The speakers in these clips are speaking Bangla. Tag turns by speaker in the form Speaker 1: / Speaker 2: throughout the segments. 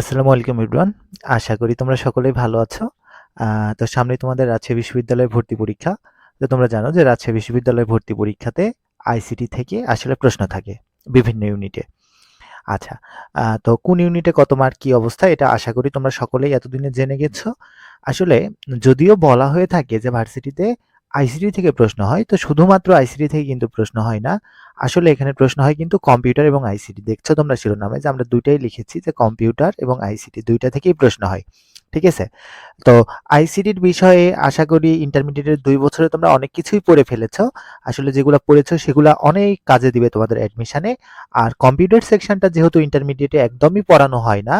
Speaker 1: আসসালামু আলাইকুম ইবরান। আশা করি তোমরা সকলেই ভালো আছো। তো সামনে তোমাদের রাজশাহী বিশ্ববিদ্যালয়ে ভর্তি পরীক্ষা। তো তোমরা জানো যে রাজশাহী বিশ্ববিদ্যালয়ে ভর্তি পরীক্ষাতে আইসিটি থেকে আসলে প্রশ্ন থাকে বিভিন্ন ইউনিটে। আচ্ছা তো কোন ইউনিটে কত মার্ক, কি অবস্থা, এটা আশা করি তোমরা সকলেই এতদিনে জেনে গেছো। আসলে যদিও বলা হয়ে থাকে যে ভার্সিটিতে আইসিটি থেকে প্রশ্ন হয়, তো শুধুমাত্র আইসিটি থেকে কিন্তু প্রশ্ন হয় না। আসলে এখানে প্রশ্ন হয় কিন্তু কম্পিউটার এবং আইসিটি দেখছ তোমরা শিরোনামে যে আমরা দুইটাই লিখেছি যে কম্পিউটার এবং আইসিটি দুইটা থেকেই প্রশ্ন হয়। ঠিক আছে? তো আইসিটির বিষয়ে আশা করি ইন্টারমিডিয়েটের দুই বছরে তোমরা অনেক কিছুই পড়ে ফেলেছো। আসলে যেগুলো পড়েছো সেগুলো অনেক কাজে দিবে তোমাদের অ্যাডমিশনে আর কম্পিউটার সেকশনটা যেহেতু ইন্টারমিডিয়েটে একদমই পড়ানো হয় না,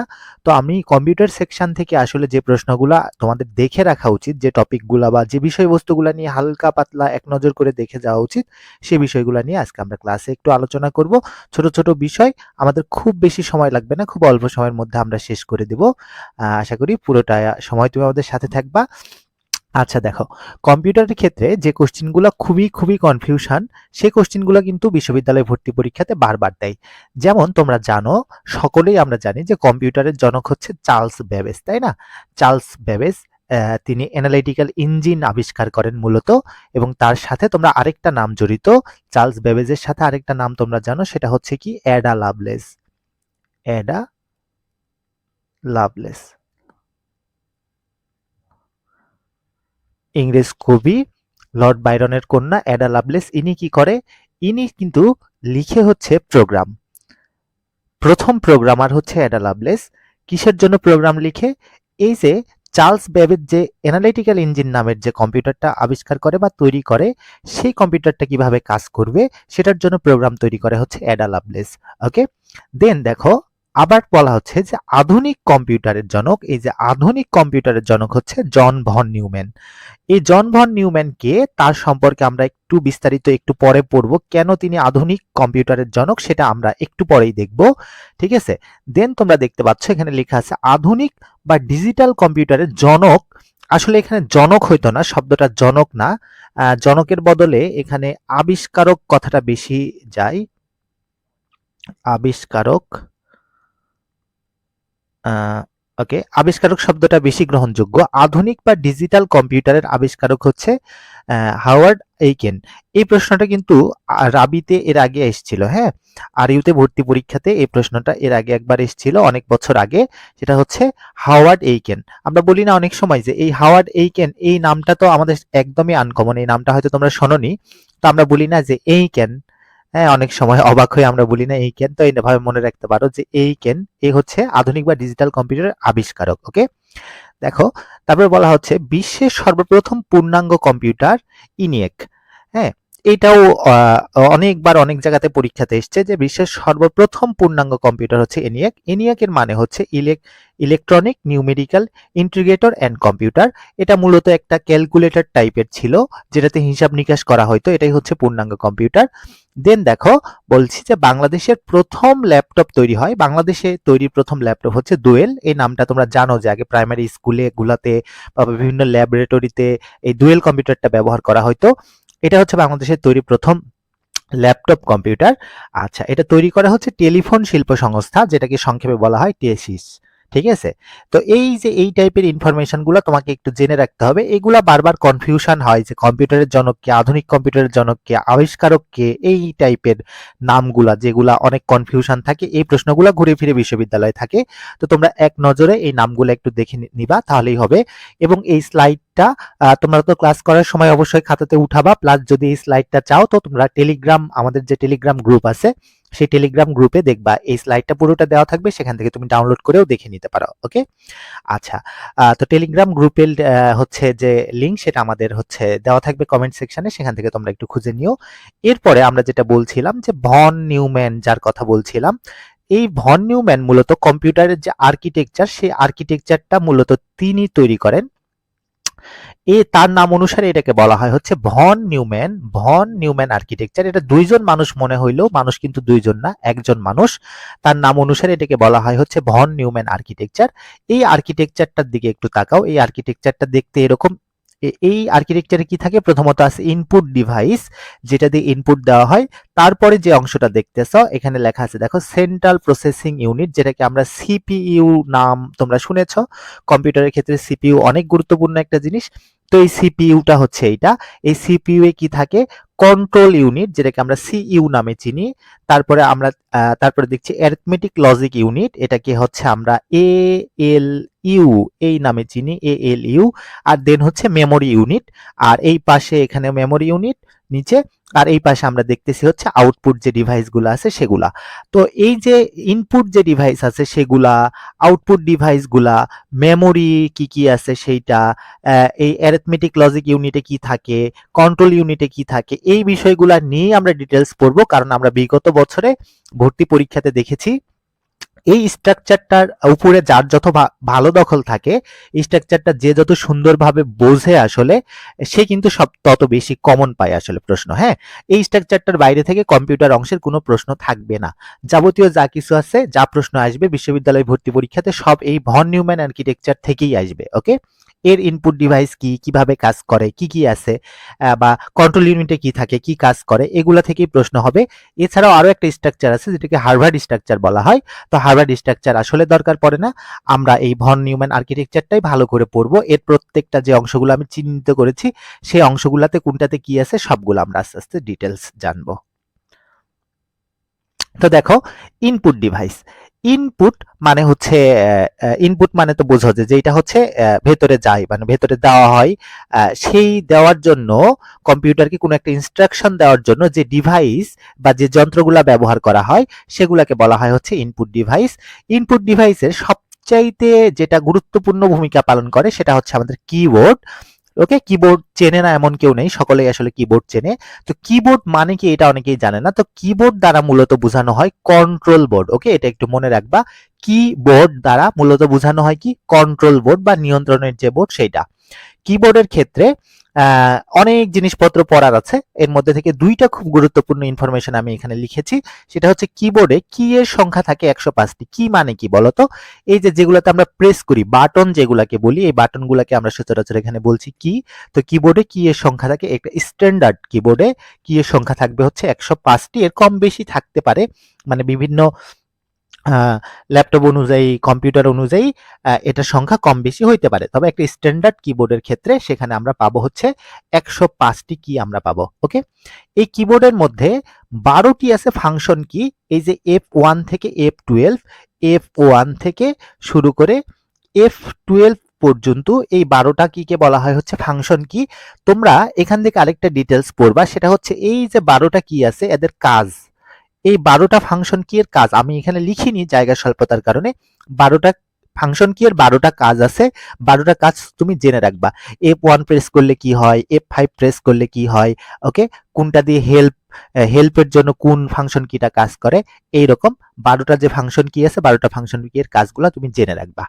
Speaker 1: তো আমি কম্পিউটার সেকশন থেকে আসলে যে প্রশ্নগুলা তোমাদের দেখে রাখা উচিত, যে টপিকগুলা বা যে বিষয়বস্তুগুলা নিয়ে হালকা পাতলা এক নজর করে দেখে যাওয়া উচিত, সে বিষয়গুলো নিয়ে আজকে আমরা ক্লাসে একটু আলোচনা করব। ছোট ছোট বিষয়, আমাদের খুব বেশি সময় লাগবে না, খুব অল্প সময়ের মধ্যে আমরা শেষ করে দেব। আশা করি পুরোটা সময় তুমি আমাদের সাথে থাকবা। আচ্ছা দেখো কম্পিউটারের ক্ষেত্রে যে কোশ্চিনগুলো খুবই খুবই কনফিউশন সেই কোশ্চিনগুলো কিন্তু বিশ্ববিদ্যালয় ভর্তি পরীক্ষাতে বারবার দেয়। যেমন তোমরা জানো সকলেই আমরা জানি যে কম্পিউটারের জনক হচ্ছে চার্লস বেবেজ তাই না? চার্লস আহ, তিনি অ্যানালিটিক্যাল ইঞ্জিন আবিষ্কার করেন মূলত এবং তার সাথে তোমরা আরেকটা নাম জড়িত। চার্লস বেবেজের সাথে আরেকটা নাম তোমরা জানো সেটা হচ্ছে কি? অ্যাডা লাভলেস অ্যাডা লাভলেস ইংরেজ কবি লর্ড বাইরনের কন্যা অ্যাডা লাভলেস, ইনি কি করে? ইনি কিন্তু লিখে হচ্ছে প্রোগ্রাম। প্রথম প্রোগ্রামার হচ্ছে অ্যাডা লাভলেস। কিসের জন্য প্রোগ্রাম লিখে? এই যে চার্লস ব্যাবের যে অ্যানালিটিক্যাল ইঞ্জিন নামের যে কম্পিউটারটা আবিষ্কার করে বা তৈরি করে, সেই কম্পিউটারটা কীভাবে কাজ করবে, সেটার জন্য প্রোগ্রাম তৈরি করে হচ্ছে অ্যাডা লাভলেস। ওকে? দেন দেখো আবার বলা হচ্ছে যে আধুনিক কম্পিউটারের জনক, এই যে আধুনিক কম্পিউটারের জনক হচ্ছে জন ভন নিউম্যান। এই জন ভন নিউম্যান কে তার সম্পর্কে আমরা একটু বিস্তারিত একটু পরে পড়ব, কেন তিনি আধুনিক কম্পিউটারের জনক সেটা আমরা একটু পরেই দেখব, ঠিক আছে? দেন তোমরা দেখতে পাচ্ছ এখানে লেখা আছে আধুনিক বা ডিজিটাল কম্পিউটারের জনক। আসলে এখানে জনক হইতো না, শব্দটা জনক না। জনকের বদলে এখানে আবিষ্কারক কথাটা বেশি যায়। আবিষ্কারক ওকে আবিষ্কারক শব্দটা বেশি গ্রহণযোগ্য। আধুনিক বা ডিজিটাল কম্পিউটারের আবিষ্কারক হচ্ছে হাওয়ার্ড এইকেন। এই প্রশ্নটা কিন্তু রাবিতে এর আগে এসেছিল হ্যাঁ? আর ইউতে ভর্তি পরীক্ষাতে এই প্রশ্নটা এর আগে একবার এসেছিল অনেক বছর আগে, সেটা হচ্ছে হাওয়ার্ড এইকেন। আমরা বলি না অনেক সময় যে এই হাওয়ার্ড এইকেন, এই নামটা তো আমাদের একদমই আনকমন এই নামটা হয়তো তোমরা শোনোনি। তো আমরা বলি না যে এইকেন হ্যাঁ অনেক সময় অবাক হয়ে আমরা বলি না এই কেন, তো এইভাবে মনে রাখতে পারো যে এই কেন এ হচ্ছে আধুনিক বা ডিজিটাল কম্পিউটারের আবিষ্কারক ওকে দেখো, তারপরে বলা হচ্ছে বিশ্বের সর্বপ্রথম পূর্ণাঙ্গ কম্পিউটার ইনিয়েক হ্যাঁ? এটাও অনেকবার অনেক জায়গাতে পরীক্ষাতে এসছে যে বিশ্বের সর্বপ্রথম পূর্ণাঙ্গ কম্পিউটার হচ্ছে এনিয়াক এনিয়াকের মানে হচ্ছে ইলেক electronic numerical integrator and computer এটা মূলত একটা ক্যালকুলেটর টাইপের ছিল, যেটাতে হিসাব নিকাশ করা হয়তো, এটাই হচ্ছে পূর্ণাঙ্গ কম্পিউটার দেন দেখো, বলছি যে বাংলাদেশের প্রথম ল্যাপটপ তৈরি হয়, বাংলাদেশে তৈরি প্রথম ল্যাপটপ হচ্ছে দুয়েল এই নামটা তোমরা জানো যে আগে প্রাইমারি স্কুলে গুলাতে বা বিভিন্ন ল্যাবরেটরিতে এই দুয়েল কম্পিউটারটা ব্যবহার করা হয়তো এটা হচ্ছে বাংলাদেশের তৈরি প্রথম ল্যাপটপ কম্পিউটার। আচ্ছা এটা তৈরি করা হচ্ছে টেলিফোন শিল্প সংস্থা, যেটাকে সংক্ষেপে বলা হয় টেসিস ঠিক আছে? তো এই যে এই টাইপের ইনফরমেশনগুলো তোমাকে একটু জেনে রাখতে হবে, এগুলা বারবার কনফিউশন হয় যে কম্পিউটারের জনক কে, আধুনিক কম্পিউটারের জনক কে, আবিষ্কারক কে, এই টাইপের নামগুলা যেগুলা অনেক কনফিউশন থাকে, এই প্রশ্নগুলো ঘুরে ফিরে বিশ্ববিদ্যালয়ে থাকে। তো তোমরা এক নজরে এই নামগুলো একটু দেখে নিবা, তাহলেই হবে। এবং এই স্লাইডটা তোমরা তো ক্লাস করার সময় অবশ্যই খাতাতে উঠাবা প্লাস যদি এই স্লাইডটা চাও তো তোমরা টেলিগ্রাম আমাদের যে টেলিগ্রাম গ্রুপ আছে, সেই টেলিগ্রাম গ্রুপে দেখবা, এই স্লাইডটা পুরোটা দেওয়া থাকবে, সেখান থেকে তুমি ডাউনলোড করেও দেখে নিতে পারো ওকে আচ্ছা তো টেলিগ্রাম গ্রুপের হচ্ছে যে লিঙ্ক সেটা আমাদের হচ্ছে দেওয়া থাকবে কমেন্ট সেকশনে সেখান থেকে তোমরা একটু খুঁজে নিও। এরপরে আমরা যেটা বলছিলাম যে ভন নিউম্যান যার কথা বলছিলাম, এই ভন নিউম্যান মূলত কম্পিউটারের যে আর্কিটেকচার সেই আর্কিটেকচারটা মূলত তিনি তৈরি করেন এ তার নাম অনুসারে এটাকে বলা হয় হচ্ছে von Neumann von Neumann architecture এটা দুইজন মানুষ মনে হইলেও মানুষ কিন্তু দুইজন না, একজন মানুষ। তার নাম অনুসারে এটাকে বলা হয় হচ্ছে ভন নিউম্যান আর্কিটেকচার এই আর্কিটেকচারটার দিকে একটু তাকাও। এই আর্কিটেকচারটা দেখতে এরকম। এই আর্কিটেকচারে কি থাকে? প্রথমত আছে ইনপুট ডিভাইস যেটা দিয়ে ইনপুট দেওয়া হয়। তারপরে যে অংশটা দেখতেছ, এখানে লেখা আছে, দেখো সেন্ট্রাল প্রসেসিং ইউনিট যেটাকে আমরা সিপিইউ নাম তোমরা শুনেছ। কম্পিউটারের ক্ষেত্রে সিপিইউ অনেক গুরুত্বপূর্ণ একটা জিনিস। তো এই সিপিইউটা হচ্ছে এইটা। এই সিপিইউ এ কি থাকে? কন্ট্রোল ইউনিট যেটাকে আমরা সিইউ নামে চিনি। তারপরে আমরা তারপরে দেখছি অ্যারিথমেটিক লজিক ইউনিট এটাকে হচ্ছে আমরা এ এল ইউ এই নামে চিনি এ এল ইউ আর দেন হচ্ছে মেমোরি ইউনিট আর এই পাশে এখানে মেমোরি ইউনিট নিচে আর এই পাশে আমরা দেখতেছি হচ্ছে আউটপুট যে ডিভাইসগুলো আছে সেগুলা। তো এই যে ইনপুট যে ডিভাইস আছে সেগুলা আউটপুট ডিভাইসগুলা মেমোরি কি কি আছে সেইটা এই অ্যারিথমেটিক লজিক ইউনিটে কি থাকে কন্ট্রোল ইউনিটে কি থাকে, এই বিষয়গুলা নিয়ে আমরা ডিটেলস পড়ব। কারণ আমরা বিগত বছরে ভর্তি পরীক্ষাতে দেখেছি এই স্ট্রাকচারটার উপরে যার যত ভালো দখল থাকে স্ট্রাকচারটা যে যত সুন্দরভাবে বোঝে আসলে, সে কিন্তু সব তত বেশি কমন পায় আসলে প্রশ্ন হ্যাঁ? এই স্ট্রাকচারটার বাইরে থেকে কম্পিউটার অংশের কোনো প্রশ্ন থাকবে না। যাবতীয় যা কিছু আছে, যা প্রশ্ন আসবে, বিশ্ববিদ্যালয় ভর্তি পরীক্ষাতে সব এই ভন নিউম্যান আর্কিটেকচার থেকেই আসবে ওকে এর ইনপুট ডিভাইস কি, কীভাবে কাজ করে, কি কি আছে বা কন্ট্রোল ইউনিটে কি থাকে, কি কাজ করে, এগুলা থেকেই প্রশ্ন হবে। এছাড়াও আরও একটা স্ট্রাকচার আছে, যেটাকে হার্ভার্ড স্ট্রাকচার বলা হয়। তো হার্ভার্ড স্ট্রাকচার আসলে দরকার পড়ে না। আমরা এই ভন নিউম্যান আর্কিটেকচারটাই ভালো করে পড়ব। এর প্রত্যেকটা যে অংশগুলো আমি চিহ্নিত করেছি, সেই অংশগুলোতে কোনটাতে কি আছে, সবগুলো আমরা আস্তে আস্তে ডিটেলস জানব। তো দেখো ইনপুট ডিভাইস ইনপুট মানে হচ্ছে ইনপুট মানে তো বোঝো যে যেটা হচ্ছে ভেতরে যায় মানে ভেতরে দেওয়া হয় সেই দেওয়ার জন্য কম্পিউটারকে কোনো একটা ইনস্ট্রাকশন দেওয়ার জন্য যে ডিভাইস বা যে যন্ত্রগুলা ব্যবহার করা হয়, সেগুলাকে বলা হয় হচ্ছে ইনপুট ডিভাইস ইনপুট ডিভাইসের সবচাইতে যেটা গুরুত্বপূর্ণ ভূমিকা পালন করে, সেটা হচ্ছে আমাদের কিবোর্ড ওকে কিবোর্ড চেনে না এমন কেউ নেই, সকলেই আসলে কিবোর্ড চেনে। তো কিবোর্ড মানে কি এটা অনেকেই জানে না। তো কিবোর্ড দ্বারা মূলত বোঝানো হয় কন্ট্রোল বোর্ড ওকে এটা একটু মনে রাখবা। কিবোর্ড দ্বারা মূলত বোঝানো হয় কি? কন্ট্রোল বোর্ড বা নিয়ন্ত্রণের যে বোর্ড সেটা কিবোর্ডের ক্ষেত্রে অনেক জিনিসপত্র পড়ার আছে। এর মধ্যে থেকে দুইটা খুব গুরুত্বপূর্ণ ইনফরমেশন আমি এখানে লিখেছি। সেটা হচ্ছে কিবোর্ডে কি এর সংখ্যা থাকে একশো পাঁচটি। কি মানে কি বলতো? এই যে যেগুলোতে আমরা প্রেস করি বাটন যেগুলাকে বলি, এই বাটনগুলোকে আমরা সচরাচর এখানে বলছি কি? তো কিবোর্ডে কি এর সংখ্যা থাকে একটা স্ট্যান্ডার্ড কিবোর্ডে কি এর সংখ্যা থাকবে হচ্ছে একশো পাঁচটি। এর কম বেশি থাকতে পারে। মানে বিভিন্ন ল্যাপটপ অনুযায়ী কম্পিউটার অনুযায়ী এটার সংখ্যা কম বেশি হইতে পারে। তবে একটা স্ট্যান্ডার্ড কিবোর্ডের ক্ষেত্রে সেখানে আমরা পাবো হচ্ছে একশো পাঁচটি কি আমরা পাবো ওকে এই কিবোর্ডের মধ্যে বারোটি আছে ফাংশন কি এই যে এফ ওয়ান থেকে এফ টুয়েলভ এফ ওয়ান থেকে শুরু করে এফ টুয়েলভ পর্যন্ত এই বারোটা কিকে বলা হয় হচ্ছে ফাংশন কি তোমরা এখান থেকে আরেকটা ডিটেলস পড়বা, সেটা হচ্ছে এই যে বারোটা কি আছে, এদের কাজ। এই বারোটা ফাংশন কি এর কাজ আমি এখানে লিখিনি জায়গা স্বল্পতার কারণে। বারোটা ফাংশন কি এর বারোটা কাজ আছে। বারোটা কাজ তুমি জেনে রাখবা। এফ ওয়ান প্রেস করলে কি হয়? এফ ফাইভ প্রেস করলে কি হয়? ওকে কোনটা দিয়ে হেল্প হেল্পের জন্য কোন ফাংশন কিটা কাজ করে? এই রকম বারোটা যে ফাংশন কি আছে, বারোটা ফাংশন কি এর কাজগুলো তুমি জেনে রাখবা।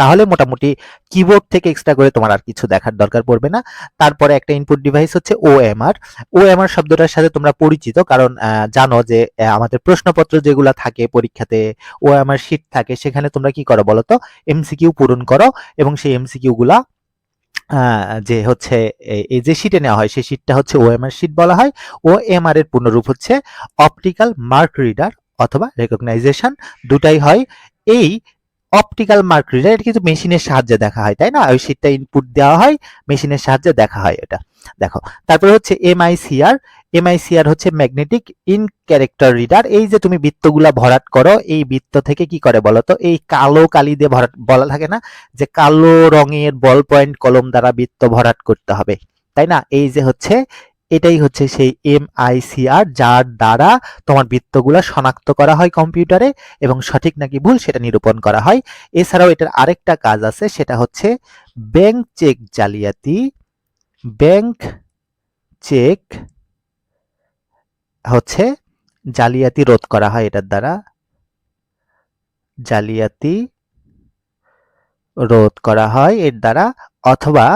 Speaker 1: তাহলে মোটামুটি কিবোর্ড থেকে এক্সট্রা করে তোমার আর কিছু দেখার দরকার পড়বে না। তারপরে একটা ইনপুট ডিভাইস হচ্ছে ওএমআর ওএমআর শব্দটার সাথে তোমরা পরিচিত কারণ জানো যে আমাদের প্রশ্নপত্র যেগুলা থাকে পরীক্ষাতে ওএমআর শিট থাকে সেখানে তোমরা কি করো বলো তো এমসিকিউ পূরণ করো এবং সেই এমসিকিউ গুলা আহ, যে হচ্ছে এই যে শিটে নেওয়া হয় সেই শিটটা হচ্ছে ওএমআর শিট বলা হয়। ওএমআর এর পূর্ণরূপ হচ্ছে অপটিক্যাল মার্ক রিডার অথবা রেকগনাইজেশন দুটাই হয় এই অপটিক্যাল মার্ক রিডার এটা কিন্তু মেশিনের সাহায্যে দেখা হয়, তাই না? ওই শিটটা ইনপুট দেওয়া হয় মেশিনের সাহায্যে দেখা হয় এটা। দেখো, তারপরে হচ্ছে এমআইসিআর এমআইসিআর হচ্ছে ম্যাগনেটিক ইন ক্যারেক্টার রিডার এই যে তুমি বৃত্তগুলা ভরাট করো, এই বৃত্ত থেকে কি করে বলো তো? এই কালো কালি দিয়ে ভরাট, বলা থাকে না? যে কালো রঙের বল পয়েন্ট কলম দ্বারা বৃত্ত ভরাট করতে হবে, তাই না? এই যে হচ্ছে এটাই হচ্ছে সেই এমআইসিআর যার দ্বারা তোমার বৃত্তগুলা শনাক্ত করা হয় কম্পিউটারে এবং সঠিক নাকি ভুল সেটা নিরূপণ করা হয়। এছাড়াও এটার আরেকটা কাজ আছে, সেটা হচ্ছে ব্যাংক চেক জালিয়াতি। ব্যাংক চেক হচ্ছে জালিয়াতি রোধ করা হয় এটার দ্বারা। জালিয়াতি রোধ করা হয় এর দ্বারা, অথবা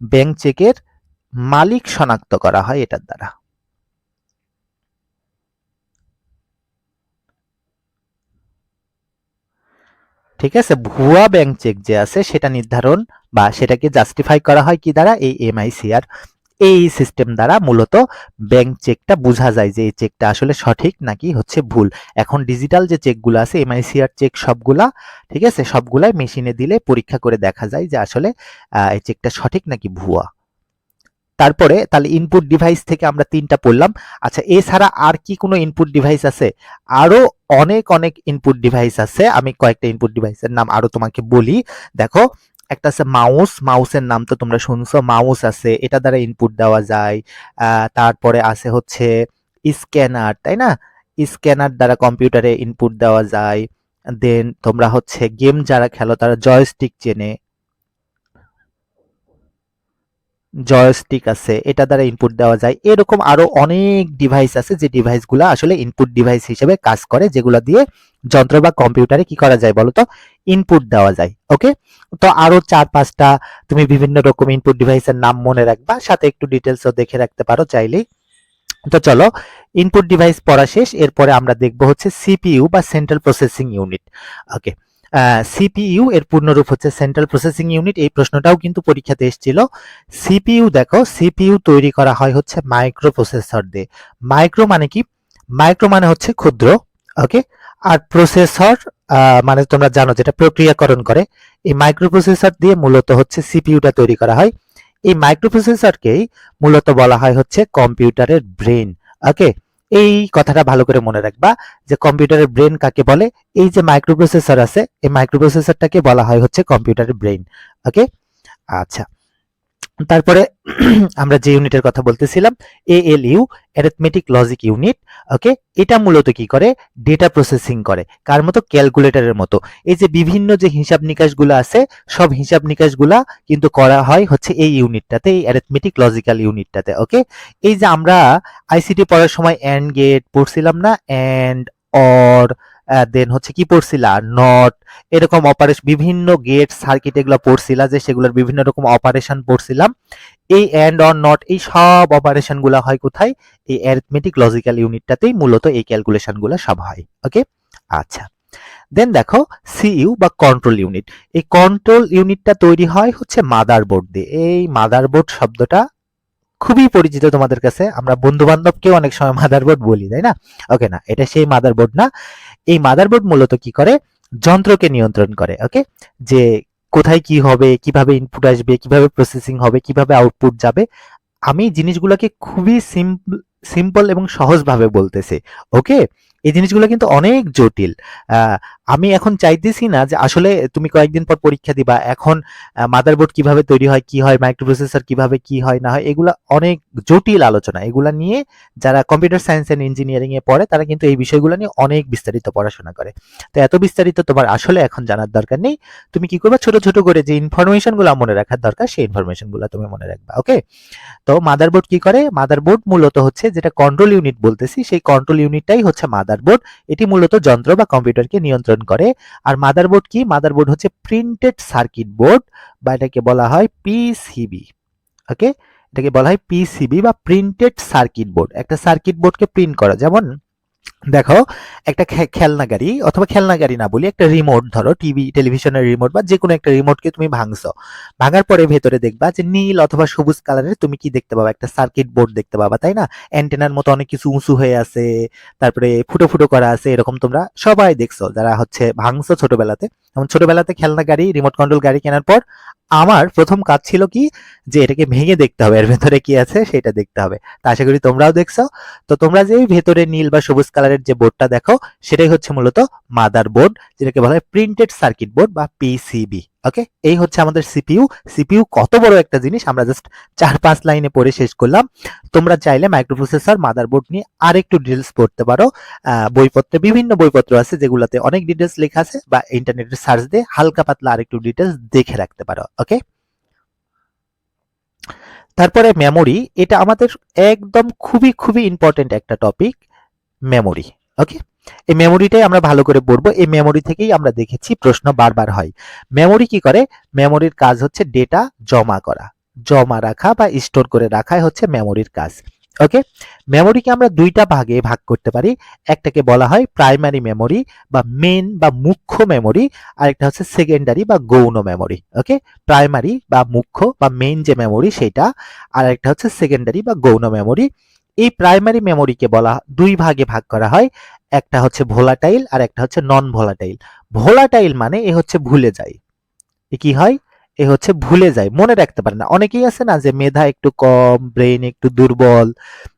Speaker 1: ব্যাংক চেকের মালিক শনাক্ত করা হয় এটার দ্বারা। ঠিক আছে? ভুয়া ব্যাংক চেক যে আছে, সেটা নির্ধারণ বা সেটাকে জাস্টিফাই করা হয় কি দ্বারা? এই এমআইসিআর এই সিস্টেম দ্বারা মূলত ব্যাংক চেকটা বোঝা যায় যে এই চেকটা আসলে সঠিক নাকি হচ্ছে ভুল। এখন ডিজিটাল যে চেকগুলো আছে এমআইসিআর চেক সবগুলা, ঠিক আছে? সবগুলাই মেশিনে দিলে পরীক্ষা করে দেখা যায় যে আসলে এই চেকটা সঠিক নাকি ভুয়া। তারপরে তাহলে ইনপুট ডিভাইস থেকে আমরা তিনটা পড়লাম। আচ্ছা এছাড়া আর কি কোনো ইনপুট ডিভাইস আছে? আরও অনেক অনেক ইনপুট ডিভাইস আছে। আমি কয়েকটা ইনপুট ডিভাইসের নাম আরও তোমাকে বলি। দেখো, একটা আছে মাউস মাউসের নাম তো তোমরা শুনছো। মাউস আছে, এটা দ্বারা ইনপুট দেওয়া যায়। তারপরে আছে হচ্ছে স্ক্যানার তাই না? স্ক্যানার দ্বারা কম্পিউটারে ইনপুট দেওয়া যায়। দেন তোমরা হচ্ছে গেম যারা খেলো তারা জয়স্টিক চেনে। জয়স্টিক আছে, এটা দ্বারা ইনপুট দেওয়া যায়। এরকম আরও অনেক ডিভাইস আছে যে ডিভাইসগুলো আসলে ইনপুট ডিভাইস হিসেবে কাজ করে, যেগুলো দিয়ে যন্ত্র বা কম্পিউটারে কি করা যায় বলো তো ইনপুট দেওয়া যায় ওকে তো আরও চার পাঁচটা তুমি বিভিন্ন রকম ইনপুট ডিভাইসের নাম মনে রাখবা, সাথে একটু ডিটেলসও দেখে রাখতে পারো চাইলেই। তো চলো ইনপুট ডিভাইস পড়া শেষ, এরপরে আমরা দেখব হচ্ছে সিপিইউ বা central processing unit okay CPU এর পূর্ণরূপ হচ্ছে সেন্ট্রাল প্রসেসিং ইউনিট এই প্রশ্নটাও কিন্তু পরীক্ষাতে এসেছিল। সিপিইউ দেখো সিপিইউ তৈরি করা হয় হচ্ছে মাইক্রো প্রসেসর দিয়ে। মাইক্রো মানে কি? মাইক্রো মানে হচ্ছে ক্ষুদ্র ওকে আর প্রসেসর মানে তোমরা জানো যেটা প্রক্রিয়াকরণ করে। এই মাইক্রো প্রসেসর দিয়ে মূলত হচ্ছে সিপিইউটা তৈরি করা হয়। এই মাইক্রো প্রসেসরকেই মূলত বলা হয় হচ্ছে কম্পিউটারের ব্রেন ওকে এই কথাটা ভালো করে মনে রাখবা যে কম্পিউটারের ব্রেন কাকে বলে? এই যে মাইক্রোপ্রসেসর আছে, এই মাইক্রোপ্রসেসরটাকে বলা হয় হচ্ছে কম্পিউটারের ব্রেন ওকে আচ্ছা। তারপরে আমরা যে ইউনিটের কথা বলতেছিলাম A L ALU arithmetic logic unit okay এটা মূলত কি করে? ডেটা প্রসেসিং করে, কার মতো? ক্যালকুলেটরের মতো। এই যে বিভিন্ন যে হিসাব নিকাশগুলো আছে, সব হিসাব নিকাশগুলা কিন্তু করা হয় হচ্ছে এই ইউনিটটাতে এই অ্যারিথমেটিক লজিক্যাল ইউনিটটাতে ওকে এই যে আমরা আইসিটি পড়ার সময় অ্যান্ড গেট পড়ছিলাম না অ্যান্ড অর দেন হচ্ছে কি পড়ছিলা? নট এরকম অপারেশন বিভিন্ন গেট সার্কিট এগুলো পড়ছিলা যে সেগুলোর বিভিন্ন রকম অপারেশন পড়ছিলাম। এই অ্যান্ড অর নট এই সব অপারেশনগুলা হয় কোথায়? এই অ্যারিথমেটিক লজিক্যাল ইউনিটটাতেই মূলত এই ক্যালকুলেশনগুলো সব হয় ওকে আচ্ছা। দেন দেখো সিইউ বা কন্ট্রোল ইউনিট এই কন্ট্রোল ইউনিটটা তৈরি হয় হচ্ছে মাদারবোর্ড দিয়ে। এই মাদারবোর্ড শব্দটা খুবই পরিচিত তোমাদের কাছে। আমরা বন্ধু বান্ধবকেও অনেক সময় মাদারবোর্ড বলি, তাই না? ওকে না, এটা সেই মাদারবোর্ড না। এই মাদারবোর্ড মূলত কি করে? যন্ত্রকে নিয়ন্ত্রণ করে ওকে যে কোথায় কি হবে, কীভাবে ইনপুট আসবে, কীভাবে প্রসেসিং হবে, কীভাবে আউটপুট যাবে, আমি জিনিসগুলোকে খুবই সিম্পল সিম্পল এবং সহজভাবে বলতেছি ওকে এই জিনিসগুলো কিন্তু অনেক জটিল। আমি এখন চাইতেছি না যে আসলে তুমি কয়েকদিন পর পরীক্ষা দিবা, এখন মাদারবোর্ড কীভাবে তৈরি হয়, কি হয় মাইক্রোপ্রসেসর কীভাবে, কি হয়, না হয়, এগুলা অনেক জটিল আলোচনা। এগুলা নিয়ে যারা কম্পিউটার সায়েন্স এন্ড ইঞ্জিনিয়ারিং এ পড়ে, তারা কিন্তু এই বিষয়গুলো নিয়ে অনেক বিস্তারিত পড়াশোনা করে। তো এত বিস্তারিত তোমার আসলে এখন জানার দরকার নেই। তুমি কি করবে? ছোট ছোট করে যে ইনফরমেশনগুলো মনে রাখার দরকার, সেই ইনফরমেশনগুলো তুমি মনে রাখবা ওকে তো মাদারবোর্ড কি করে? মাদারবোর্ড মূলত হচ্ছে যেটা কন্ট্রোল ইউনিট বলতেছি, সেই কন্ট্রোল ইউনিটটাই হচ্ছে মাদারবোর্ড এটি মূলত যন্ত্র বা কম্পিউটারকে নিয়ন্ত্রণ করে। আর মাদারবোর্ড কি? মাদারবোর্ড হচ্ছে প্রিন্টেড সার্কিট বোর্ড বা এটাকে বলা হয় পিসিবি ওকে এটাকে বলা হয় পিসিবি বা প্রিন্টেড সার্কিট বোর্ড একটা সার্কিট বোর্ডকে প্রিন্ট করা, যেমন দেখো, একটা খেলনা গাড়ি অথবা খেলনা গাড়ি না বলি, একটা রিমোট ধরো টিভি টেলিভিশনের রিমোট বা যে কোনো একটা রিমোটকে তুমি ভাঙছো। ভাঙার পরে ভেতরে দেখবা যে নীল অথবা সবুজ কালারের তুমি কি দেখতে পাবা? একটা সার্কিট বোর্ড দেখতে পাবা, তাই না? অ্যান্টেনার মতো অনেক কিছু উঁচু হয়ে আছে, তারপরে ফুটো ফুটো করা আছে, এরকম তোমরা সবাই দেখছ। যারা হচ্ছে ভাঙছো ছোটবেলাতে, যেমন ছোটবেলাতে খেলনা গাড়ি রিমোট কন্ট্রোল গাড়ি কেনার পর আমার প্রথম কাজ ছিল কি? যে এটাকে ভেঙে দেখতে হবে, এর ভেতরে কি আছে সেটা দেখতে হবে। তা আশা করি তোমরাও দেখছ। তো তোমরা যে ভেতরে নীল বা সবুজ কালারের যে বোর্ডটা দেখো, সেটাই হচ্ছে মূলত মাদার বোর্ড যেটাকে বলা হয় প্রিন্টেড সার্কিট বোর্ড বা পিসিবি ওকে এই হচ্ছে আমাদের সিপিইউ সিপিইউ কত বড় একটা জিনিস, আমরা জাস্ট চার পাঁচ লাইনে পড়ে শেষ করলাম। তোমরা চাইলে মাইক্রোপ্রসেসর মাদারবোর্ড নিয়ে আরেকটু ডিটেলস পড়তে পারো। বইপত্রে, বিভিন্ন বইপত্র আছে যেগুলোতে অনেক ডিটেলস লেখা আছে, বা ইন্টারনেটে সার্চ দিয়ে হালকা পাতলা আরেকটু ডিটেলস দেখে রাখতে পারো। ওকে তারপরে মেমোরি এটা আমাদের একদম খুবই খুবই ইম্পর্টেন্ট একটা টপিক মেমোরি ওকে এই মেমোরিটাই আমরা ভালো করে পড়ব। এই মেমোরি থেকেই আমরা দেখেছি প্রশ্ন বারবার হয়। মেমোরি কি করে? মেমোরির কাজ হচ্ছে ডেটা জমা করা। জমা রাখা বা স্টোর করে রাখাই হচ্ছে মেমোরির কাজ। ওকে মেমোরিকে আমরা দুইটা ভাগে ভাগ করতে পারি। একটাকে বলা হয় প্রাইমারি মেমোরি বা মেন বা মুখ্য মেমোরি আরেকটা হচ্ছে সেকেন্ডারি বা গৌণ মেমোরি ওকে প্রাইমারি বা মুখ্য বা মেন যে মেমোরি সেটা আর একটা হচ্ছে সেকেন্ডারি বা গৌণ মেমোরি এই প্রাইমারি মেমোরিকে বলা দুই ভাগে ভাগ করা হয়। একটা হচ্ছে ভোলাটাইল আর একটা হচ্ছে নন ভোলাটাইল ভোলাটাইল মানে এ হচ্ছে ভুলে যায় এ কি হয়? এ হচ্ছে ভুলে যায়, মনে রাখতে পারে না। অনেকেই আছে না যে মেধা একটু কম ব্রেন একটু দুর্বল,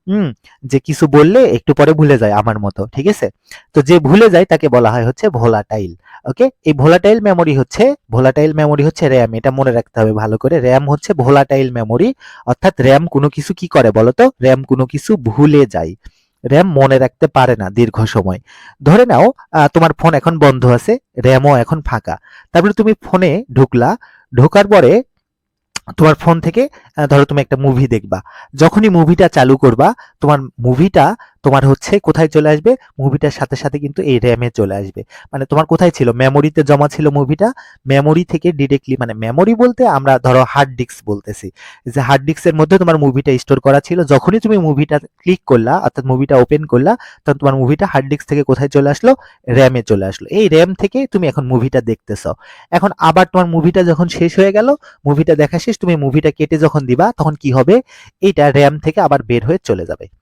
Speaker 1: হুম, যে কিছু বললে একটু পরে ভুলে যায় আমার মতো, ঠিক আছে? তো যে ভুলে যায় তাকে বলা হয় হচ্ছে ভোলাটাইল ওকে এই ভোলাটাইল মেমোরি হচ্ছে ভোলাটাইল মেমোরি হচ্ছে র্যাম এটা মনে রাখতে হবে ভালো করে। র্যাম হচ্ছে ভোলাটাইল মেমোরি অর্থাৎ র্যাম কোনো কিছু কি করে বলতো র্যাম কোনো কিছু ভুলে যায়। র্যাম মনে রাখতে পারে না দীর্ঘ সময়। ধরে নাও তোমার ফোন এখন বন্ধ আছে র্যামও এখন ফাঁকা। তারপরে তুমি ফোনে ঢুকলা ঢোকার পরে তোমার ফোন থেকে ধরো তুমি একটা মুভি দেখবা। যখনই মুভিটা চালু করবা, তোমার মুভিটা তোমার হচ্ছে কোথায় চলে আসবে? মুভিটার সাথে সাথে কিন্তু এই র্যামে চলে আসবে। মানে তোমার কোথায় ছিল? মেমোরিতে জমা ছিল মুভিটা মেমোরি থেকে ডিরেক্টলি মানে মেমোরি বলতে আমরা ধরো হার্ড ডিস্ক বলতেছি। যে হার্ড ডিস্কের মধ্যে তোমার মুভিটা স্টোর করা ছিল। যখনই তুমি মুভিটা ক্লিক করলা, অর্থাৎ মুভিটা ওপেন করলা, তখন তোমার মুভিটা হার্ড ডিস্ক থেকে কোথায় চলে আসলো? র্যামে চলে আসলো। এই র্যাম থেকে তুমি এখন মুভিটা দেখতেছো। এখন আবার তোমার মুভিটা যখন শেষ হয়ে গেল মুভিটা দেখা শেষ, তুমি মুভিটা কেটে যখন দিবা, তখন কি হবে? এইটা র্যাম থেকে আবার বের হয়ে চলে যাবে।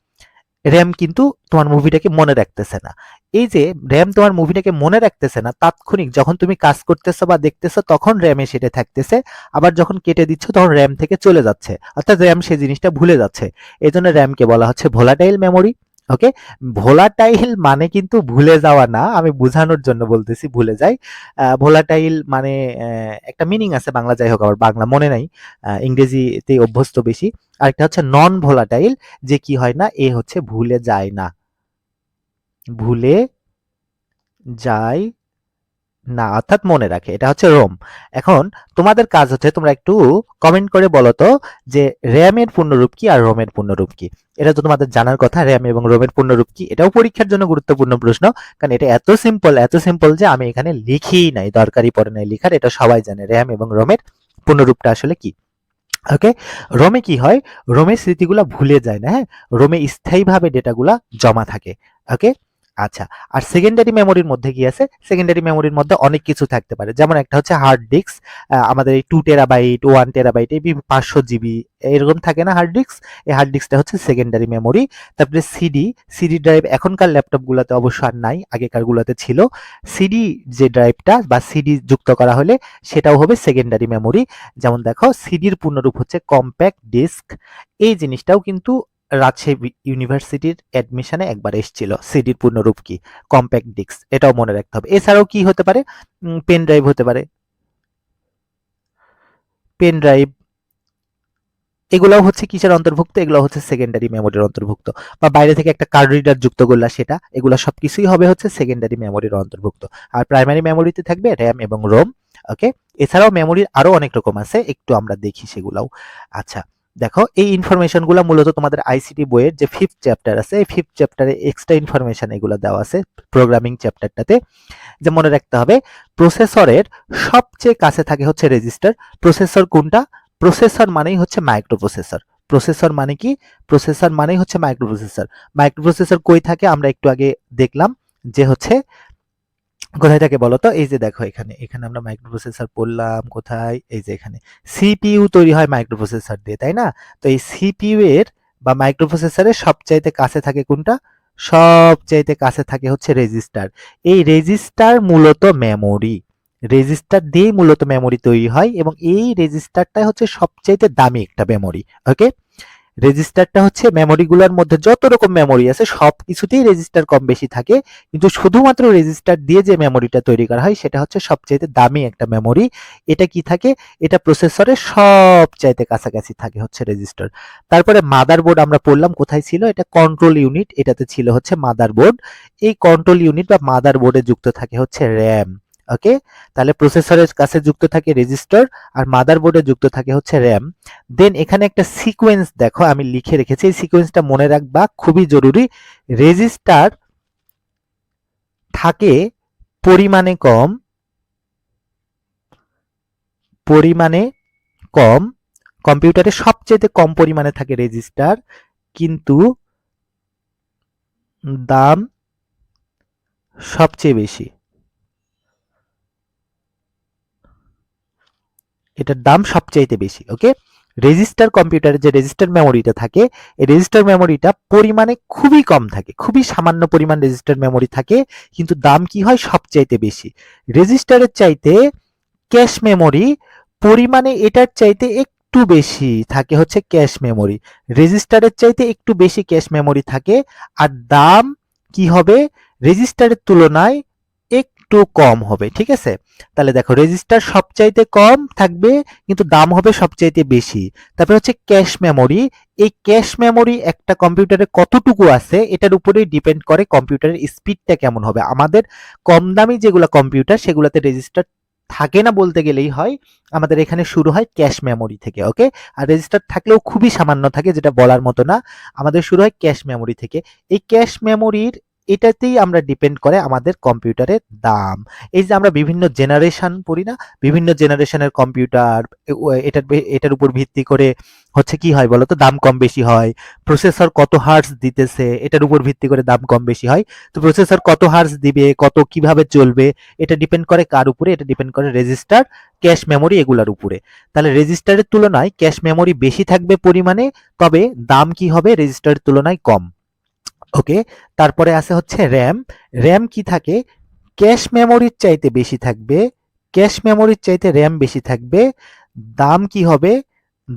Speaker 1: র্যাম কিন্তু তোমার মুভিটাকে মনে রাখতেছে না। এই যে র্যাম তোমার মুভিটাকে মনে রাখতেছে না, তাৎক্ষণিক যখন তুমি কাজ করতেছো বা দেখতেছো তখন র্যামে সেটা থাকতেছে, আবার যখন কেটে দিচ্ছ তখন র্যাম থেকে চলে যাচ্ছে, অর্থাৎ র্যাম সেই জিনিসটা ভুলে যাচ্ছে। এই জন্য র্যামকে বলা হচ্ছে ভোলাটাইল মেমোরি ওকে ভোলাটাইল মানে কিন্তু ভুলে যাওয়া না, আমি বোঝানোর জন্য বলতেছি ভুলে যাই। ভোলাটাইল মানে একটা মিনিং আছে বাংলা, যাই হোক, আবার বাংলা মনে নাই ইংরেজিতে অভ্যস্ত বেশি। আরেকটা হচ্ছে নন ভোলাটাইল যে কি হয় না, এ হচ্ছে ভুলে যায় না। ভুলে যায় না, অর্থাৎ মনে রাখে, এটা হচ্ছে রোম এখন তোমাদের কাজ হচ্ছে তোমরা একটু কমেন্ট করে বলো তো যে র্যামের পূর্ণরূপ কি আর রোমের পূর্ণরূপ কি? এটা তো তোমাদের জানার কথা র্যাম এবং রোমের পূর্ণরূপ কি? এটাও পরীক্ষার জন্য গুরুত্বপূর্ণ প্রশ্ন, কারণ এটা এত সিম্পল এত সিম্পল যে আমি এখানে লিখিই নাই দরকারি পড়ে নাই লিখার, এটা সবাই জানে র্যাম এবং রোমের পূর্ণরূপটা আসলে কি। ওকে রোমে কি হয়? রোমের স্মৃতিগুলা ভুলে যায় না হ্যাঁ? রোমে স্থায়ীভাবে ডেটাগুলা জমা থাকে। ওকে আচ্ছা আর সেকেন্ডারি মেমোরির মধ্যে কি আছে? সেকেন্ডারি মেমোরির মধ্যে অনেক কিছু থাকতে পারে। যেমন একটা হচ্ছে হার্ড ডিস্ক আমাদের এই টু টেরাবাইট ওয়ান টেরাবাইট এই পাঁচশো জিবি এরকম থাকে না হার্ড ডিস্ক এই হার্ড ডিস্কটা হচ্ছে সেকেন্ডারি মেমোরি তারপরে সিডি সিডি ড্রাইভ এখনকার ল্যাপটপগুলোতে অবশ্য আর নাই আগেকারগুলোতে ছিল। সিডি যে ড্রাইভটা বা সিডি যুক্ত করা হলে সেটাও হবে সেকেন্ডারি মেমোরি যেমন দেখো সিডির পূর্ণরূপ হচ্ছে কম্প্যাক্ট ডিস্ক এই জিনিসটাও কিন্তু রাজশাহী ইউনিভার্সিটির অ্যাডমিশনে একবার এসেছিল সিডির পূর্ণরূপ কি? কম্প্যাক্ট ডিস্ক এটাও মনে রাখতে হবে। এছাড়াও কি হতে পারে? পেন ড্রাইভ হতে পারে। পেন ড্রাইভ এগুলাও হচ্ছে কিসের অন্তর্ভুক্ত? এগুলো হচ্ছে সেকেন্ডারি মেমোরির অন্তর্ভুক্ত। বা বাইরে থেকে একটা কার্ড রিডার যুক্ত করলা সেটা, এগুলো সবকিছুই হবে হচ্ছে সেকেন্ডারি মেমোরির অন্তর্ভুক্ত। আর প্রাইমারি মেমোরিতে থাকবে র্যাম এবং রোম ওকে এছাড়াও মেমোরির আরও অনেক রকম আছে, একটু আমরা দেখি সেগুলাও। আচ্ছা দেখো, এই ইনফরমেশনগুলো মূলত তোমাদের আইসিটি বইয়ের যে ফিফথ চ্যাপ্টার আছে, এই ফিফথ চ্যাপ্টারে এক্সট্রা ইনফরমেশন এগুলো দেওয়া আছে প্রোগ্রামিং চ্যাপ্টারটাতে যে মনে রাখতে হবে প্রসেসরের সবচেয়ে কাছে থাকে হচ্ছে রেজিস্টার প্রসেসর কোনটা? প্রসেসর মানেই হচ্ছে মাইক্রো প্রসেসর মানে কি? প্রসেসর মানেই হচ্ছে মাইক্রো প্রসেসর মাইক্রো প্রসেসর কই থাকে? আমরা একটু আগে দেখলাম যে হচ্ছে কোথায় থাকে বলো তো? এই যে দেখো এখানে এখানে আমরা মাইক্রো প্রসেসর পড়লাম কোথায়? এই যে এখানে। সিপিইউ তৈরি হয় মাইক্রো প্রসেসর দিয়ে, তাই না? তো এই সিপিইউ এর বা মাইক্রো প্রসেসরের সবচাইতে কাছে থাকে কোনটা? সবচাইতে কাছে থাকে হচ্ছে রেজিস্টার এই রেজিস্টার মূলত মেমোরি রেজিস্টার দিয়ে মূলত মেমোরি তৈরি হয় এবং এই রেজিস্টারটাই হচ্ছে সবচাইতে দামি একটা মেমোরি ওকে রেজিস্টারটা হচ্ছে মেমোরিগুলোর মধ্যে যত রকম মেমোরি আছে, সব কিছুতেই রেজিস্টার কম বেশি থাকে। কিন্তু শুধুমাত্র রেজিস্টার দিয়ে যে মেমোরিটা তৈরি করা হয়, সেটা হচ্ছে সবচাইতে দামি একটা মেমোরি। এটা কি থাকে? এটা প্রসেসরের সবচাইতে কাছাকাছি থাকে হচ্ছে রেজিস্টার। তারপরে মাদারবোর্ড আমরা পড়লাম, কোথায় ছিল? এটা কন্ট্রোল ইউনিট এটাতে ছিল হচ্ছে মাদারবোর্ড। এই কন্ট্রোল ইউনিট বা মাদারবোর্ডে যুক্ত থাকে হচ্ছে র্যাম। ওকে তাহলে প্রসেসরের কাছে যুক্ত থাকে রেজিস্টার আর মাদারবোর্ডে যুক্ত থাকে হচ্ছে র্যাম দেন এখানে একটা সিকোয়েন্স দেখো, আমি লিখে রেখেছি। এই সিকোয়েন্সটা মনে রাখবা খুবই জরুরি। রেজিস্টার থাকে পরিমাণে কম পরিমাণে কম, কম্পিউটারে সবচেয়ে কম পরিমাণে থাকে রেজিস্টার কিন্তু দাম সবচেয়ে বেশি। এটার দাম সবচাইতে বেশি ওকে রেজিস্টার কম্পিউটারে যে রেজিস্টার মেমোরিটা থাকে, এই রেজিস্টার মেমোরিটা পরিমাণে খুবই কম থাকে, খুবই সামান্য পরিমাণ রেজিস্টার মেমোরি থাকে, কিন্তু দাম কি হয় সবচাইতে বেশি? রেজিস্টারের চাইতে ক্যাশ মেমোরি পরিমাণে এটার চাইতে একটু বেশি থাকে হচ্ছে ক্যাশ মেমোরি রেজিস্টারের চাইতে একটু বেশি ক্যাশ মেমোরি থাকে, আর দাম কি হবে? রেজিস্টারের তুলনায় একটু কম হবে, ঠিক আছে? তাহলে দেখো রেজিস্টার সবচাইতে কম থাকবে, কিন্তু দাম হবে সবচাইতে বেশি। তারপরে হচ্ছে ক্যাশ মেমোরি এই ক্যাশ মেমোরি একটা কম্পিউটারে কতটুকু আছে, এটার উপরেই ডিপেন্ড করে কম্পিউটারের স্পিডটা কেমন হবে। আমাদের কম দামি যেগুলো কম্পিউটার সেগুলোতে রেজিস্টার থাকে না বলতে গেলেই হয়, আমাদের এখানে শুরু হয় ক্যাশ মেমোরি থেকে ওকে আর রেজিস্টার থাকলেও খুবই সামান্য থাকে, যেটা বলার মতো না। আমাদের শুরু হয় ক্যাশ মেমোরি থেকে। এই ক্যাশ মেমোরির এটাতেই আমরা ডিপেন্ড করে আমাদের কম্পিউটারের দাম। এই যে আমরা বিভিন্ন জেনারেশন পড়ি না, বিভিন্ন জেনারেশনের কম্পিউটার এটার এটার উপর ভিত্তি করে হচ্ছে কি হয় বলতো? দাম কম বেশি হয়। প্রসেসর কত হার্টস দিতেছে? এটার উপর ভিত্তি করে দাম কম বেশি হয়। তো প্রসেসর কত হার্টস দিবে? কত কীভাবে চলবে? এটা ডিপেন্ড করে কার উপরে? এটা ডিপেন্ড করে রেজিস্টার ক্যাশ মেমোরি এগুলার উপরে। তাহলে রেজিস্টারের তুলনায় ক্যাশ মেমোরি বেশি থাকবে পরিমাণে, তবে দাম কি হবে? রেজিস্টারের তুলনায় কম। ওকে? তারপরে আছে হচ্ছে র্যাম। র্যাম কি থাকে? ক্যাশ মেমোরির চাইতে বেশি থাকবে। ক্যাশ মেমোরির চাইতে র্যাম বেশি থাকবে। দাম কি হবে?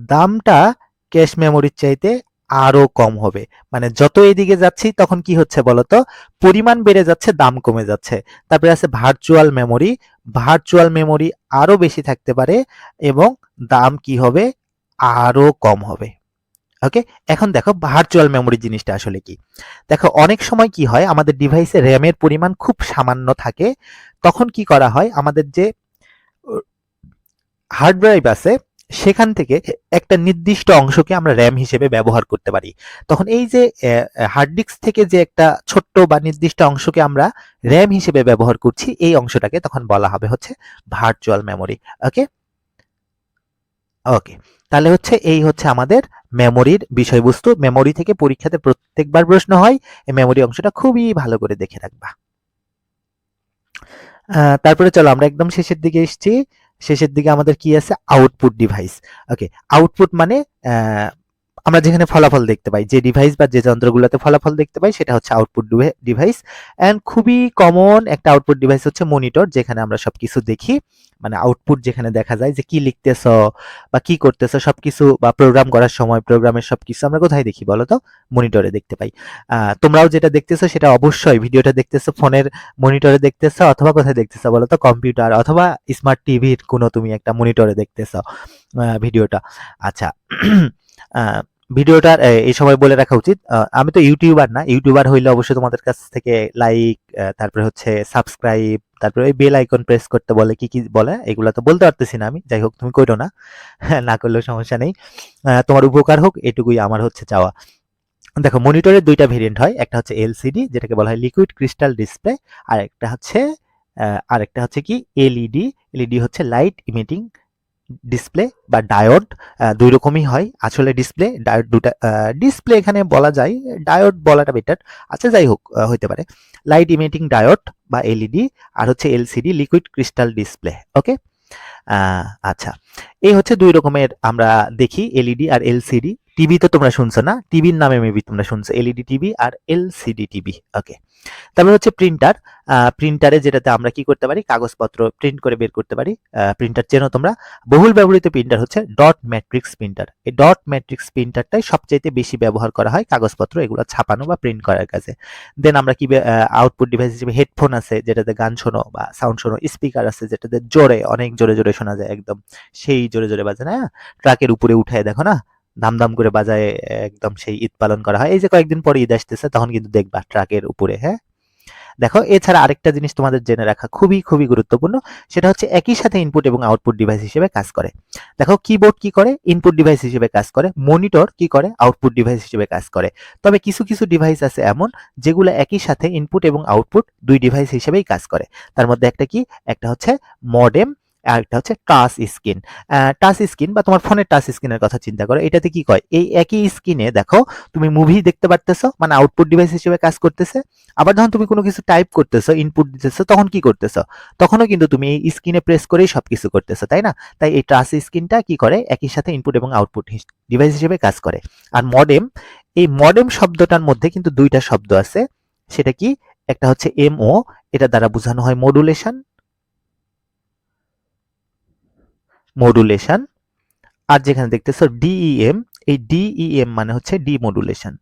Speaker 1: দামটা ক্যাশ মেমোরির চাইতে আরও কম হবে। মানে যত এদিকে যাচ্ছি, তখন কি হচ্ছে বলতো? পরিমাণ বেড়ে যাচ্ছে, দাম কমে যাচ্ছে। তারপরে আছে ভার্চুয়াল মেমোরি ভার্চুয়াল মেমোরি আরও বেশি থাকতে পারে এবং দাম কি হবে? আরও কম হবে। ওকে এখন দেখো ভার্চুয়াল মেমোরি জিনিসটা আসলে কি? দেখো, অনেক সময় কি হয়, আমাদের ডিভাইসে র্যামের পরিমাণ খুব সামান্য থাকে। তখন কি করা হয়, আমাদের যে হার্ড ড্রাইভ আছে, সেখান থেকে একটা নির্দিষ্ট অংশকে আমরা র্যাম হিসেবে ব্যবহার করতে পারি। তখন এই যে হার্ড ডিস্ক থেকে যে একটা ছোট্ট বা নির্দিষ্ট অংশকে আমরা র্যাম হিসেবে ব্যবহার করছি, এই অংশটাকে তখন বলা হবে হচ্ছে ভার্চুয়াল মেমোরি ওকে ওকে তাহলে হচ্ছে এই হচ্ছে আমাদের মেমোরির বিষয়বস্তু। মেমোরি থেকে পরীক্ষাতে প্রত্যেকবার প্রশ্ন হয়। এই মেমোরি অংশটা খুবই ভালো করে দেখে রাখবা। তারপরে চলো আমরা একদম শেষের দিকে এসেছি। শেষের দিকে আমাদের কি আছে? আউটপুট ডিভাইস ওকে আউটপুট মানে আমরা যেখানে ফলাফল দেখতে পাই, যে ডিভাইস বা যে যন্ত্রগুলোতে ফলাফল দেখতে পাই, সেটা হচ্ছে আউটপুট ডিভাইস অ্যান্ড খুবই কমন একটা আউটপুট ডিভাইস হচ্ছে মনিটর যেখানে আমরা সবকিছু দেখি। মানে আউটপুট যেখানে দেখা যায় যে কি লিখতেছ বা কি করতেছ সব কিছু বা প্রোগ্রাম করার সময় প্রোগ্রামের সবকিছু আমরা কোথায় দেখি বলো তো মনিটরে দেখতে পাই। তোমরাও যেটা দেখতেছো সেটা অবশ্যই ভিডিওটা দেখতেছো, ফোনের মনিটরে দেখতেছো অথবা কোথায় দেখতেছো বলো তো কম্পিউটার অথবা স্মার্ট টিভির কোনো তুমি একটা মনিটরে দেখতেছো ভিডিওটা। আচ্ছা ভিডিওটার এই সময় বলে রাখা উচিত আমি তো ইউটিউবার না, ইউটিউবার হইলে অবশ্যই তোমাদের কাছ থেকে লাইক তারপরে হচ্ছে সাবস্ক্রাইব তারপরে ওই বেল আইকন প্রেস করতে বলে কি কি বলে এগুলো তো বলতে পারতেছি না আমি যাই হোক তুমি করো না। না করলেও সমস্যা নেই। তোমার উপকার হোক এটুকুই আমার হচ্ছে চাওয়া। দেখো মনিটরের দুইটা ভেরিয়েন্ট হয় একটা হচ্ছে এলসিডি যেটাকে বলা হয় লিকুইড ক্রিস্টাল ডিসপ্লে আর একটা হচ্ছে আহ, আরেকটা হচ্ছে কি এলইডি এলইডি হচ্ছে লাইট ইমিটিং ডিসপ্লে বা ডায়োড দুই রকমই হয়। আসলে ডিসপ্লে ডায়োড দুটা ডিসপ্লে এখানে বলা যায় ডায়োড বলাটা বেটার আচ্ছা যাই হোক হইতে পারে। লাইট ইমিটিং ডায়োড বা এলইডি আর হচ্ছে LCD liquid crystal display okay আচ্ছা। এই হচ্ছে দুই রকমের আমরা দেখি এলইডি আর এলসিডি টিভি তো তোমরা শুনছো না? টিভির নামে মেবি তোমরা শুনছো এলইডি টিভি আর এলসিডি টিভি ওকে তারপরে হচ্ছে প্রিন্টার প্রিন্টারে যেটাতে আমরা কি করতে পারি? কাগজপত্র প্রিন্ট করে বের করতে পারি। প্রিন্টার চেনো তোমরা? বহুল ব্যবহৃত প্রিন্টার হচ্ছে ডট ম্যাট্রিক্স প্রিন্টার এই ডট ম্যাট্রিক্স প্রিন্টারটাই সবচাইতে বেশি ব্যবহার করা হয় কাগজপত্র এগুলো ছাপানো বা প্রিন্ট করার কাজে। দেন আমরা কি আউটপুট ডিভাইস হিসেবে হেডফোন আছে, যেটাতে গান শোনো বা সাউন্ড শোনো স্পিকার আছে, যেটাতে জোরে, অনেক জোরে জোরে শোনা যায় একদম। সেই জোরে জোরে বাজে না ট্রাকের উপরে উঠায় দেখো না? দাম করে বাজায় একদম সেই ঈদ পালন করা হয়। এই যে কয়েকদিন পরে ঈদ আসতেছে, তখন কিন্তু দেখবা ট্রাকের উপরে হ্যাঁ? দেখো, এছাড়া আরেকটা জিনিস তোমাদের জেনে রাখা খুবই খুবই গুরুত্বপূর্ণ, সেটা হচ্ছে একই সাথে ইনপুট এবং আউটপুট ডিভাইস হিসেবে কাজ করে। দেখো কিবোর্ড কি করে? ইনপুট ডিভাইস হিসেবে কাজ করে। মনিটর কি করে? আউটপুট ডিভাইস হিসেবে কাজ করে। তবে কিছু কিছু ডিভাইস আছে এমন, যেগুলো একই সাথে ইনপুট এবং আউটপুট দুই ডিভাইস হিসেবেই কাজ করে। তার মধ্যে একটা কি? একটা হচ্ছে মডেম আর একটা হচ্ছে টাচ স্ক্রিন টাচ স্ক্রিন বা তোমার ফোনের টাচ স্ক্রিনের কথা চিন্তা করো। এটাতে কি কয়? এই একই স্ক্রিনে দেখো, তুমি মুভি দেখতে পারতেছো মানে আউটপুট ডিভাইস হিসেবে কাজ করতেছে। আবার যখন তুমি কোনো কিছু টাইপ করতেছো ইনপুট দিতেছো, তখন কি করতেছো? তখনও কিন্তু তুমি এই স্ক্রিনে প্রেস করেই সবকিছু করতেছো, তাই না? তাই এই টাচ স্ক্রিনটা কি করে? একই সাথে ইনপুট এবং আউটপুট ডিভাইস হিসেবে কাজ করে। আর মডেম এই মডেম শব্দটার মধ্যে কিন্তু দুইটা শব্দ আছে। সেটা কি? একটা হচ্ছে এমও এটা দ্বারা বোঝানো হয় মডুলেশন মডুলেশন আর যেখানে দেখতেছো ডিইএম এই ডিইএম মানে হচ্ছে ডিমডুলেশন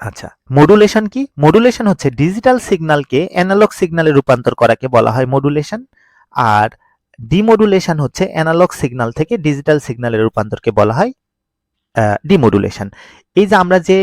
Speaker 1: আচ্ছা মডুলেশন কি? মডুলেশন হচ্ছে ডিজিটাল সিগন্যালকে অ্যানালগ সিগন্যালে রূপান্তর করাকে বলা হয় মডুলেশন আর ডিমডুলেশন হচ্ছে অ্যানালগ সিগন্যাল থেকে ডিজিটাল সিগন্যালের রূপান্তরকে বলা হয় ডিমডুলেশন এই যে আমরা যে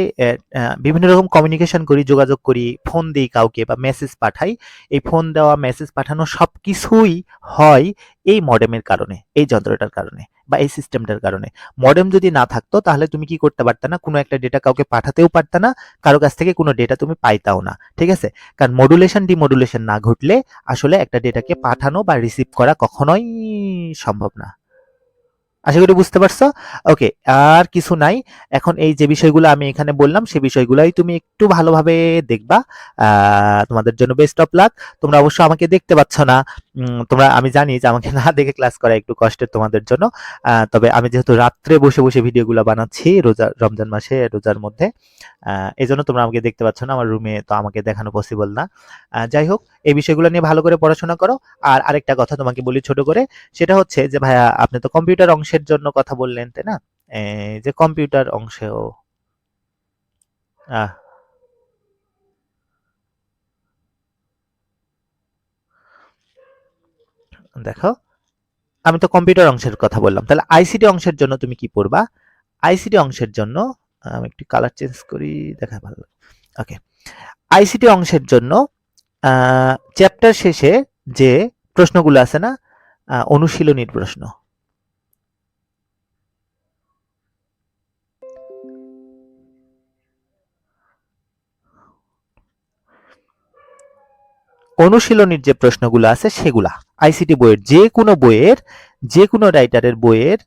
Speaker 1: বিভিন্ন রকম কমিউনিকেশন করি, যোগাযোগ করি ফোন দিই কাউকে বা মেসেজ পাঠাই, এই ফোন দেওয়া মেসেজ পাঠানো সব কিছুই হয় এই মডেমের কারণে, এই যন্ত্রটার কারণে বা এই সিস্টেমটার কারণে। মডেম যদি না থাকতো, তাহলে তুমি কি করতে পারতে না? কোনো একটা ডেটা কাউকে পাঠাতেও পারতে না, কারও কাছ থেকে কোনো ডেটা তুমি পাইতাও না, ঠিক আছে? কারণ মডুলেশন ডিমডুলেশন না ঘটলে আসলে একটা ডেটাকে পাঠানো বা রিসিভ করা কখনোই সম্ভব না। আশা করি বুঝতে পারছ? ওকে আর কিছু নাই। এখন এই যে বিষয়গুলো আমি এখানে বললাম সেই বিষয়গুলোই তুমি একটু ভালোভাবে দেখবা। তোমাদের জন্য বেস্ট অফ লাক তোমরা অবশ্য আমাকে দেখতে পাচ্ছ না। তোমরা, আমি জানি যে আমাকে না দেখে ক্লাস করা একটু কষ্টের তোমাদের জন্য। তবে আমি যেহেতু রাত্রে বসে বসে ভিডিওগুলো বানাচ্ছি রোজা, রমজান মাসে, রোজার মধ্যে এই জন্য তোমরা আমাকে দেখতে পাচ্ছ না। আমার রুমে তো আমাকে দেখানো পসিবল না। যাই হোক, এই বিষয়গুলো নিয়ে ভালো করে পড়াশোনা করো। আর আরেকটা কথা তোমাকে বলি ছোট করে। সেটা হচ্ছে যে ভাইয়া, আপনি তো কম্পিউটার অংশের জন্য কথা বললেন, তাই না? যে কম্পিউটার অংশেও। দেখো, আমি তো কম্পিউটার অংশের কথা বললাম। তাহলে আইসিটি অংশের জন্য তুমি কি পড়বা? আইসিটি অংশের জন্য, আমি একটু কালার চেঞ্জ করি, দেখা ভালো ওকে আইসিটি অংশের জন্য চ্যাপ্টার শেষে যে প্রশ্নগুলো আছে না অনুশীলনীর প্রশ্ন। অনুশীলনীর যে প্রশ্নগুলো আছে সেগুলা। আইসিটি বইয়ের যে কোনো বইয়ের, যে কোনো রাইটারের বইয়ের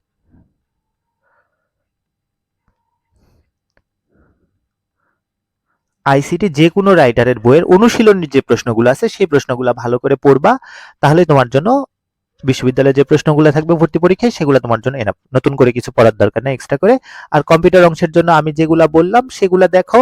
Speaker 1: আইসিটি যে কোনো রাইটারের বইয়ের অনুশীলনীর যে প্রশ্নগুলো আছে সেই প্রশ্নগুলো ভালো করে পড়বা। তাহলে তোমার জন্য বিশ্ববিদ্যালয়ে যে প্রশ্নগুলো থাকবে ভর্তি পরীক্ষায় সেগুলো তোমার জন্য এনাফ নতুন করে কিছু পড়ার দরকার নেই এক্সট্রা করে। আর কম্পিউটার অংশের জন্য আমি যেগুলা বললাম সেগুলো দেখো।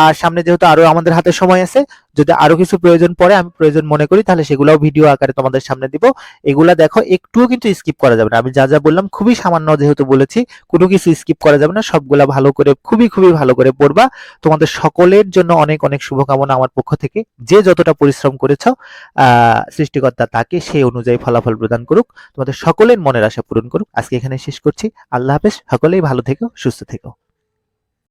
Speaker 1: আর সামনে যেহেতু আরও আমাদের হাতে সময় আছে যদি আরও কিছু প্রয়োজন পড়ে, আমি প্রয়োজন মনে করি, তাহলে সেগুলাও ভিডিও আকারে তোমাদের সামনে দিব। এগুলা দেখো, একটুও কিন্তু স্কিপ করা যাবে না। আমি যা যা বললাম, খুবই সামান্য যেহেতু বলেছি, কোনো কিছু স্কিপ করা যাবে না, সবগুলা ভালো করে, খুবই খুবই ভালো করে পড়বা। তোমাদের সকলের জন্য অনেক অনেক শুভকামনা আমার পক্ষ থেকে। যে যতটা পরিশ্রম করেছ সৃষ্টিকর্তা তাকে সেই অনুযায়ী ফলাফল প্রদান করুক। তোমাদের সকলের মনের আশা পূরণ করুক। আজকে এখানে শেষ করছি। আল্লাহ হাফেজ। সকলেই ভালো থেকো, সুস্থ থেকো।